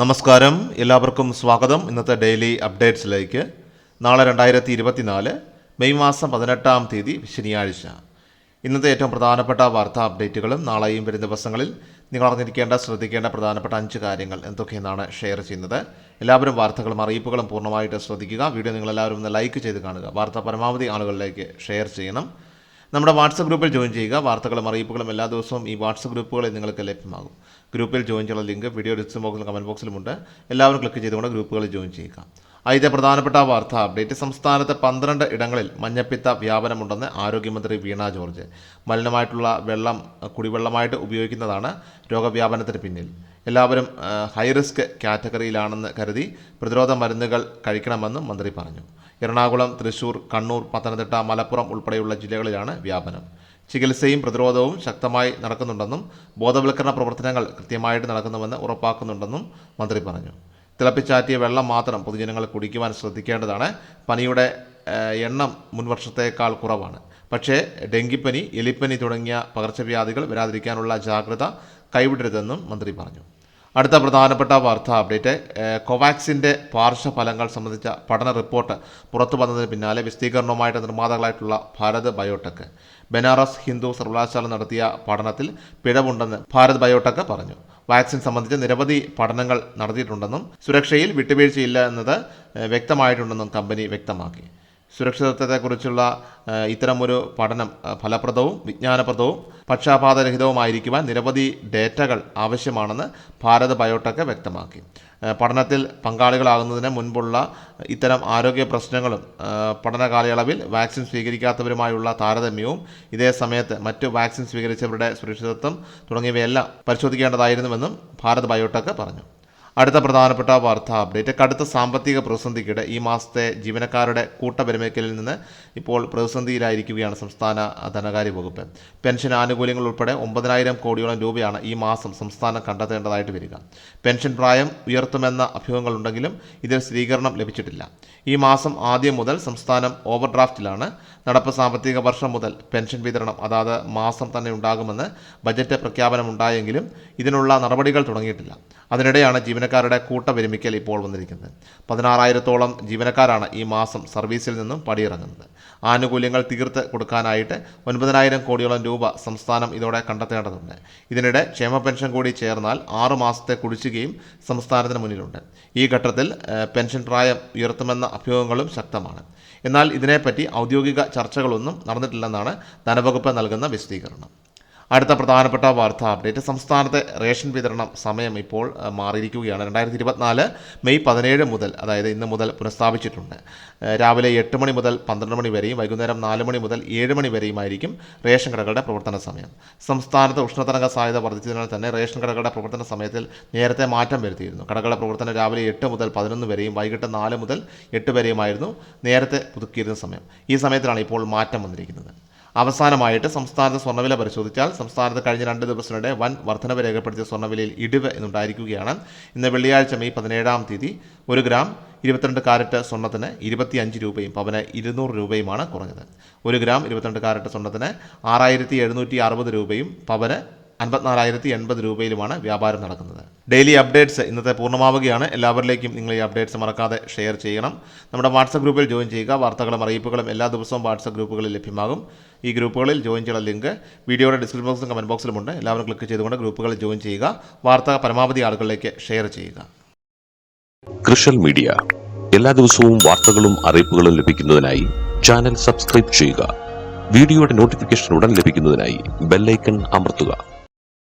നമസ്കാരം. എല്ലാവർക്കും സ്വാഗതം. ഇന്നത്തെ ഡെയിലി അപ്ഡേറ്റ്സിലേക്ക്. നാളെ രണ്ടായിരത്തി ഇരുപത്തിനാല് മെയ് മാസം പതിനെട്ടാം തീയതി ശനിയാഴ്ച. ഇന്നത്തെ ഏറ്റവും പ്രധാനപ്പെട്ട വാർത്താ അപ്ഡേറ്റുകളും നാളെയും വരും ദിവസങ്ങളിൽ നിങ്ങൾ അറിഞ്ഞിരിക്കേണ്ട ശ്രദ്ധിക്കേണ്ട പ്രധാനപ്പെട്ട അഞ്ച് കാര്യങ്ങൾ എന്തൊക്കെയെന്നാണ് ഷെയർ ചെയ്യുന്നത്. എല്ലാവരും വാർത്തകളും അറിയിപ്പുകളും പൂർണമായിട്ട് ശ്രദ്ധിക്കുക. വീഡിയോ നിങ്ങളെല്ലാവരും ഒന്ന് ലൈക്ക് ചെയ്ത് കാണുക. വാർത്ത പരമാവധി ആളുകളിലേക്ക് ഷെയർ ചെയ്യണം. നമ്മുടെ വാട്സപ്പ് ഗ്രൂപ്പിൽ ജോയിൻ ചെയ്യുക. വാർത്തകളും അറിയിപ്പുകളും എല്ലാ ദിവസവും ഈ വാട്സപ്പ് ഗ്രൂപ്പുകളിൽ നിങ്ങൾക്ക് ലഭ്യമാകും. ഗ്രൂപ്പിൽ ജോയിൻ ചെയ്യാനുള്ള ലിങ്ക് വീഡിയോ ഡിസ്ക്രിപ്ഷൻ ബോക്സിലും കമന്റ് ബോക്സിലുമുണ്ട് എല്ലാവരും ക്ലിക്ക് ചെയ്തുകൊണ്ട് ഗ്രൂപ്പുകളിൽ ജോയിൻ ചെയ്യുക. ആദ്യത്തെ പ്രധാനപ്പെട്ട വാർത്ത അപ്ഡേറ്റ്. സംസ്ഥാനത്ത് പന്ത്രണ്ട് ഇടങ്ങളിൽ മഞ്ഞപ്പിത്ത വ്യാപനമുണ്ടെന്ന് ആരോഗ്യമന്ത്രി വീണ ജോർജ്. മലിനമായിട്ടുള്ള വെള്ളം കുടിവെള്ളമായിട്ട് ഉപയോഗിക്കുന്നതാണ് രോഗവ്യാപനത്തിന് പിന്നിൽ. എല്ലാവരും ഹൈറിസ്ക് കാറ്റഗറിയിലാണെന്ന് കരുതി പ്രതിരോധ മരുന്നുകൾ കഴിക്കണമെന്നും മന്ത്രി പറഞ്ഞു. എറണാകുളം തൃശൂർ കണ്ണൂർ പത്തനംതിട്ട മലപ്പുറം ഉൾപ്പെടെയുള്ള ജില്ലകളിലാണ് വ്യാപനം. ചികിത്സയും പ്രതിരോധവും ശക്തമായി നടക്കുന്നുണ്ടെന്നും ബോധവൽക്കരണ പ്രവർത്തനങ്ങൾ കൃത്യമായിട്ട് നടക്കുന്നുവെന്ന് ഉറപ്പാക്കുന്നുണ്ടെന്നും മന്ത്രി പറഞ്ഞു. തിളപ്പിച്ചാറ്റിയ വെള്ളം മാത്രം പൊതുജനങ്ങൾ കുടിക്കുവാൻ ശ്രദ്ധിക്കേണ്ടതാണ്. പനിയുടെ എണ്ണം മുൻവർഷത്തേക്കാൾ കുറവാണ്. പക്ഷേ ഡെങ്കിപ്പനി എലിപ്പനി തുടങ്ങിയ പകർച്ചവ്യാധികൾ വരാതിരിക്കാനുള്ള ജാഗ്രത കൈവിടരുതെന്നും മന്ത്രി പറഞ്ഞു. അടുത്ത പ്രധാനപ്പെട്ട വാർത്താ അപ്ഡേറ്റ് കോവാക്സിന്റെ പാർശ്വഫലങ്ങൾ സംബന്ധിച്ച പഠന റിപ്പോർട്ട് പുറത്തു വന്നതിന് പിന്നാലെ വിശദീകരണവുമായിട്ട് നിർമ്മാതാക്കളായിട്ടുള്ള ഭാരത് ബയോടെക്. ബനാറസ് ഹിന്ദു സർവകലാശാല നടത്തിയ പഠനത്തിൽ പിഴവുണ്ടെന്ന് ഭാരത് ബയോടെക് പറഞ്ഞു. വാക്സിൻ സംബന്ധിച്ച് നിരവധി പഠനങ്ങൾ നടത്തിയിട്ടുണ്ടെന്നും സുരക്ഷയിൽ വിട്ടുവീഴ്ചയില്ല എന്നത് വ്യക്തമായിട്ടുണ്ടെന്നും കമ്പനി വ്യക്തമാക്കി. സുരക്ഷിതത്വത്തെക്കുറിച്ചുള്ള ഇത്തരമൊരു പഠനം ഫലപ്രദവും വിജ്ഞാനപ്രദവും പക്ഷാപാതരഹിതവുമായിരിക്കുവാൻ നിരവധി ഡേറ്റകൾ ആവശ്യമാണെന്ന് ഭാരത് ബയോടെക് വ്യക്തമാക്കി. പഠനത്തിൽ പങ്കാളികളാകുന്നതിന് മുൻപുള്ള ഇത്തരം ആരോഗ്യ പ്രശ്നങ്ങളും പഠന കാലയളവിൽ വാക്സിൻ സ്വീകരിക്കാത്തവരുമായുള്ള താരതമ്യവും ഇതേ സമയത്ത് മറ്റു വാക്സിൻ സ്വീകരിച്ചവരുടെ സുരക്ഷിതത്വം തുടങ്ങിയവയെല്ലാം പരിശോധിക്കേണ്ടതായിരുന്നുവെന്നും ഭാരത് ബയോടെക് പറഞ്ഞു. അടുത്ത പ്രധാനപ്പെട്ട വാർത്താ അപ്ഡേറ്റ്. കടുത്ത സാമ്പത്തിക പ്രതിസന്ധിക്കിടെ ഈ മാസത്തെ ജീവനക്കാരുടെ കൂട്ടവിരമിക്കലിൽ നിന്ന് ഇപ്പോൾ പ്രതിസന്ധിയിലായിരിക്കുകയാണ് സംസ്ഥാന ധനകാര്യ വകുപ്പ്. പെൻഷൻ ആനുകൂല്യങ്ങൾ ഉൾപ്പെടെ ഒമ്പതിനായിരം കോടിയോളം രൂപയാണ് ഈ മാസം സംസ്ഥാനം കണ്ടെത്തേണ്ടതായിട്ട് വരിക. പെൻഷൻ പ്രായം ഉയർത്തുമെന്ന അഭ്യൂഹങ്ങളുണ്ടെങ്കിലും ഇതിൽ സ്ഥിരീകരണം ലഭിച്ചിട്ടില്ല. ഈ മാസം ആദ്യം മുതൽ സംസ്ഥാനം ഓവർഡ്രാഫ്റ്റിലാണ്. നടപ്പ് സാമ്പത്തിക വർഷം മുതൽ പെൻഷൻ വിതരണം അതാത് മാസം തന്നെ ഉണ്ടാകുമെന്ന് ബജറ്റ് പ്രഖ്യാപനമുണ്ടായെങ്കിലും ഇതിനുള്ള നടപടികൾ തുടങ്ങിയിട്ടില്ല. അതിനിടെയാണ് ജീവനക്കാരുടെ കൂട്ടവിരമിക്കൽ ഇപ്പോൾ വന്നിരിക്കുന്നത്. പതിനാറായിരത്തോളം ജീവനക്കാരാണ് ഈ മാസം സർവീസിൽ നിന്നും പടിയിറങ്ങുന്നത്. ആനുകൂല്യങ്ങൾ തീർത്ത് കൊടുക്കാനായിട്ട് ഒൻപതിനായിരം കോടിയോളം രൂപ സംസ്ഥാനം ഇതോടെ കണ്ടെത്തേണ്ടതുണ്ട്. ഇതിനിടെ ക്ഷേമ പെൻഷൻ കൂടി ചേർന്നാൽ ആറു മാസത്തെ കുടിശ്ശികയും സംസ്ഥാനത്തിന് മുന്നിലുണ്ട്. ഈ ഘട്ടത്തിൽ പെൻഷൻ പ്രായം ഉയർത്തുമെന്ന അഭ്യൂഹങ്ങളും ശക്തമാണ്. എന്നാൽ ഇതിനെപ്പറ്റി ഔദ്യോഗിക ചർച്ചകളൊന്നും നടന്നിട്ടില്ലെന്നാണ് ധനവകുപ്പ് നൽകുന്ന വിശദീകരണം. അടുത്ത പ്രധാനപ്പെട്ട വാർത്താ അപ്ഡേറ്റ്. സംസ്ഥാനത്തെ റേഷൻ വിതരണം സമയം ഇപ്പോൾ മാറിയിരിക്കുകയാണ്. രണ്ടായിരത്തി ഇരുപത്തിനാല് മെയ് പതിനേഴ് മുതൽ അതായത് ഇന്ന് മുതൽ പുനഃസ്ഥാപിച്ചിട്ടുണ്ട്. രാവിലെ എട്ട് മണി മുതൽ പന്ത്രണ്ട് മണി വരെയും വൈകുന്നേരം നാല് മണി മുതൽ ഏഴ് മണി വരെയുമായിരിക്കും റേഷൻ കടകളുടെ പ്രവർത്തന സമയം. സംസ്ഥാനത്ത് ഉഷ്ണതരംഗ സാധ്യത വർദ്ധിച്ചതിനാൽ തന്നെ റേഷൻ കടകളുടെ പ്രവർത്തന സമയത്തിൽ നേരത്തെ മാറ്റം വരുത്തിയിരുന്നു. കടകളുടെ പ്രവർത്തനം രാവിലെ എട്ട് മുതൽ പതിനൊന്ന് വരെയും വൈകിട്ട് നാല് മുതൽ എട്ട് വരെയുമായിരുന്നു നേരത്തെ പുതുക്കിയിരുന്ന സമയം. ഈ സമയത്തിലാണ് ഇപ്പോൾ മാറ്റം വന്നിരിക്കുന്നത്. അവസാനമായിട്ട് സംസ്ഥാനത്ത് സ്വർണവില പരിശോധിച്ചാൽ സംസ്ഥാനത്ത് കഴിഞ്ഞ രണ്ട് ദിവസത്തിനിടെ വൻ വർധനവ് രേഖപ്പെടുത്തിയ സ്വർണവിലയിൽ ഇടിവ് എന്നുണ്ടായിരിക്കുകയാണ്. ഇന്ന് വെള്ളിയാഴ്ച മെയ് പതിനേഴാം തീയതി ഒരു ഗ്രാം ഇരുപത്തിരണ്ട് കാരറ്റ് സ്വർണത്തിന് ഇരുപത്തിയഞ്ച് രൂപയും പവന് ഇരുന്നൂറ് രൂപയുമാണ് കുറഞ്ഞത്. ഒരു ഗ്രാം ഇരുപത്തിരണ്ട് കാരറ്റ് സ്വർണത്തിന് ആറായിരത്തി എഴുന്നൂറ്റി അറുപത് രൂപയും പവന് അൻപത്തിനാലായിരത്തി എൺപത് രൂപയിലുമാണ് വ്യാപാരം നടക്കുന്നത്. ഡെയിലി അപ്ഡേറ്റ്സ് ഇന്നത്തെ പൂർണമാവുകയാണ്. എല്ലാവരിലേക്കും നിങ്ങൾ ഈ അപ്ഡേറ്റ്സ് മറക്കാതെ ഷെയർ ചെയ്യണം. നമ്മുടെ വാട്സപ്പ് ഗ്രൂപ്പിൽ ജോയിൻ ചെയ്യുക. വാർത്തകളും അറിയിപ്പുകളും എല്ലാ ദിവസവും വാട്സപ്പ് ഗ്രൂപ്പുകളിൽ ലഭ്യമാകും. ഈ ഗ്രൂപ്പുകളിൽ ജോയിൻ ചെയ്യാനുള്ള ലിങ്ക് വീഡിയോയുടെ ഡിസ്ക്രിപ്ഷൻ ബോക്സിലും കമന്റ് ബോക്സിലുമുണ്ട് എല്ലാവരും ക്ലിക്ക് ചെയ്തുകൊണ്ട് ഗ്രൂപ്പുകളിൽ ജോയിൻ ചെയ്യുക. വാർത്ത പരമാവധി ആളുകളിലേക്ക് ഷെയർ ചെയ്യുക. കൃഷൽ മീഡിയ. എല്ലാ ദിവസവും വാർത്തകളും അറിയിപ്പുകളും ലഭിക്കുന്നതിനായി ചാനൽ സബ്സ്ക്രൈബ് ചെയ്യുക. വീഡിയോയുടെ നോട്ടിഫിക്കേഷൻ ഉടൻ ലഭിക്കുന്നതിനായി ബെല്ലൈക്കൺ അമർത്തുക.